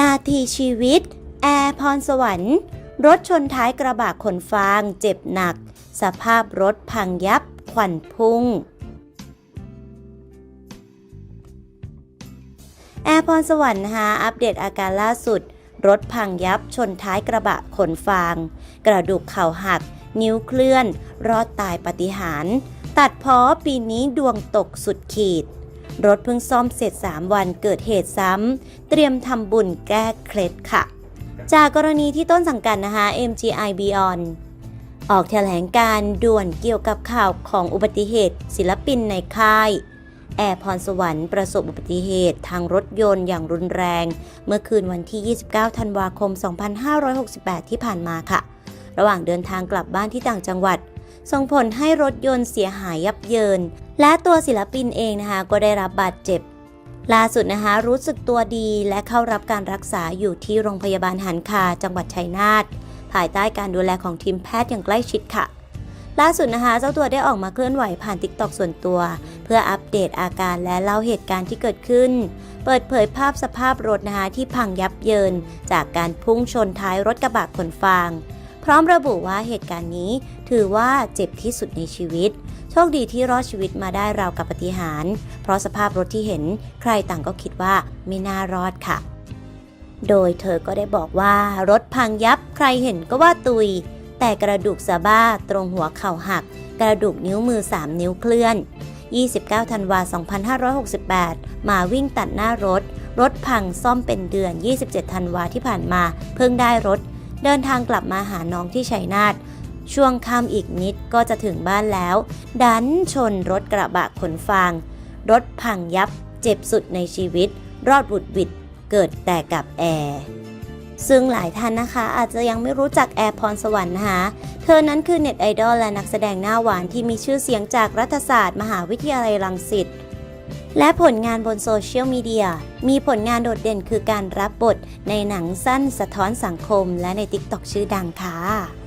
นาทีชีวิต แอร์พรสวรรค์ รถชนท้ายกระบะขนฟางเจ็บหนัก สภาพรถพังยับควันพุ่ง แอร์พรสวรรค์นะอัปเดตอาการล่าสุด รถพังยับชนท้ายกระบะขนฟาง กระดูกเข่าหัก นิ้วเคลื่อน รอดตายปฏิหาร ตัดเพอปีนี้ดวงตกสุดขีด รถเพิ่งซ่อมเสร็จ 3 วันเกิดเหตุซ้ำ เตรียมทำบุญแก้เคล็ดค่ะ จากกรณีที่ต้นสังกัดนะคะ MGI Beyond ออกแถลงการ์ด่วนเกี่ยวกับข่าวของอุบัติเหตุ ศิลปินในค่าย แอร์พรสวรรค์ประสบอุบัติเหตุทางรถยนต์อย่างรุนแรง เมื่อคืนวันที่ 29 ธันวาคม 2568 ที่ผ่านมาค่ะ ระหว่างเดินทางกลับบ้านที่ต่างจังหวัด ส่งผลให้รถยนต์เสียหายยับเยิน และตัวศิลปินเองนะคะก็ได้รับบาดเจ็บ ล่าสุดนะคะรู้สึกตัวดีและเข้ารับการรักษาอยู่ที่โรงพยาบาลหันคาจังหวัดชัยนาทภายใต้การดูแลของทีมแพทย์อย่างใกล้ชิดค่ะล่าสุดนะคะเจ้าตัวได้ออกมาเคลื่อนไหวผ่านติ๊กตอกส่วนตัว เพื่ออัปเดตอาการและเล่าเหตุการณ์ที่เกิดขึ้น เปิดเผยภาพสภาพรถนะคะที่พังยับเยิน จากการพุ่งชนท้ายรถกระบะขนฟาง พร้อมระบุว่าเหตุการณ์นี้ถือว่าเจ็บที่สุดในชีวิต โชคดีที่รอดชีวิตมาได้ราวกับปาฏิหารย์เพราะสภาพรถที่เห็นใครต่างก็คิดว่าไม่น่ารอดค่ะ โดยเธอก็ได้บอกว่ารถพังยับใครเห็นก็ว่าตุย แต่กระดูกสะบ้าตรงหัวเข่าหัก กระดูกนิ้วมือ 3 นิ้วเคลื่อน 29 ธันวา 2568 มาวิ่งตัดหน้ารถรถพังซ่อมเป็นเดือน 27 ธันวาที่ผ่านมา เพิ่งได้รถ เดินทางกลับมาหาน้องที่ชัยนาทช่วงค่ำอีกนิดก็จะถึงบ้านแล้ว ดันชนรถกระบะขนฟาง รถพังยับเจ็บสุดในชีวิต รอดบุดวิดเกิดแต่กับแอร์ซึ่งหลายท่านนะคะอาจจะยังไม่รู้จักแอร์พรสวรรค์นะคะเธอนั้นคือเน็ตไอดอลและนักแสดงหน้าหวานที่มีชื่อเสียงจากรัฐศาสตร์ มหาวิทยาลัยรังสิต และผลงานบนโซเชียลมีเดีย มีผลงานโดดเด่นคือการรับบทในหนังสั้นสะท้อนสังคม และในติ๊กต็อกชื่อดังค่ะ